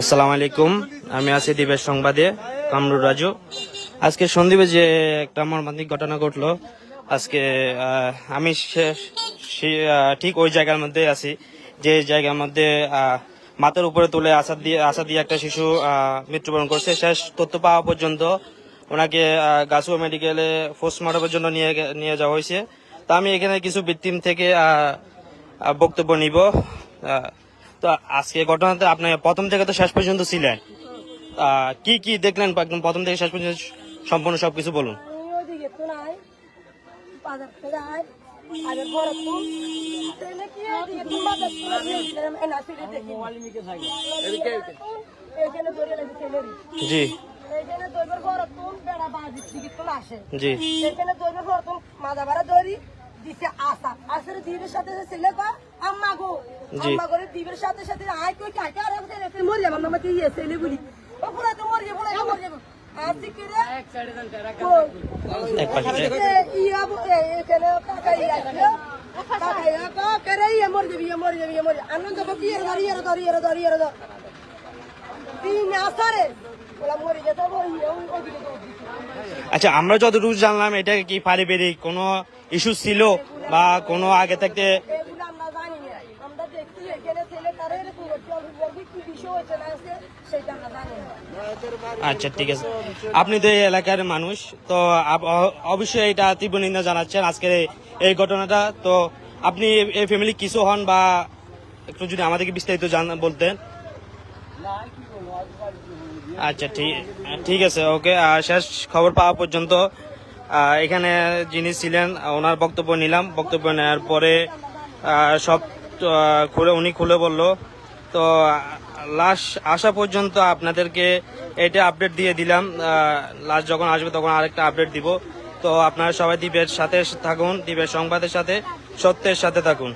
আসসালামু আলাইকুম। আমি আছি দ্বীপের সংবাদে কামরুর রাজু। আজকে সন্দীপে যে একটা মর্মান্তিক ঘটনা ঘটলো, আজকে আমি ঠিক ওই জায়গার মধ্যে আছি। যে জায়গার মধ্যে মাথার উপরে তুলে আসা দিয়ে আসা দিয়ে একটা শিশু মৃত্যুবরণ করছে। শেষ তথ্য পাওয়া পর্যন্ত ওনাকে গাছুয়া মেডিকেলে পোস্টমর্টমের জন্য নিয়ে নিয়ে যাওয়া হয়েছে। তা আমি এখানে কিছু বৃত্তিম থেকে বক্তব্য নিব। তো আজকে ঘটনাতে আপনি প্রথম থেকে তো শেষ পর্যন্ত ছিলেন। কি কি দেখলেন একদম প্রথম থেকে শেষ পর্যন্ত সম্পূর্ণ সবকিছু বলুন। জি। বেড়া বাজি তো আসে। দিছে আসা আসলে সাথে ছেলে কয় আম্মা গো। আম্মা করে দ্বীপের সাথে সাথে আয় কই কাকে আর আমি ছেলে মরে যাব? না আমাকে ইয়ে ছেলে বলি। ও পুরো তো মরে যাব মরে যাব। আর দিকে রে? কই? এক পাশে ইয়া এখানে কাকা ইয়া কাকা কাকা রে? মরে যাবি মরে যাবি মরে আনন্দ বকি ধরি ধরি ধরি ধরি। তিন আসারে? ওলা মরে যেত ওই ওই ওদিকে দৌড় আচ্ছা আমরা যতটুকু জানলাম এটা কি পারিবারিক কোনো ইস্যু ছিল বা কোনো আগে থাকতে আচ্ছা ঠিক আছে। আপনি তো এই এলাকার মানুষ, তো অবশ্যই এটা তীব্র নিন্দা জানাচ্ছেন আজকের এই- ঘটনাটা। তো আপনি এই ফ্যামিলি কিছু হন বা একটু যদি আমাদেরকে বিস্তারিত বলতেন। আচ্ছা ঠিক ঠিক আছে, ওকে। শেষ খবর পাওয়া পর্যন্ত এখানে যিনি ছিলেন, ওনার বক্তব্য নিলাম। বক্তব্য নেওয়ার পরে সব খুলে উনি খুলে বলল, তো, লাশ আসা পর্যন্ত আপনাদেরকে এটা আপডেট দিয়ে দিলাম। লাশ যখন আসবে তখন আরেকটা আপডেট দিব। তো, আপনারা সবাই দ্বীপের সাথে থাকুন দ্বীপের সংবাদের সাথে, সত্যের সাথে থাকুন।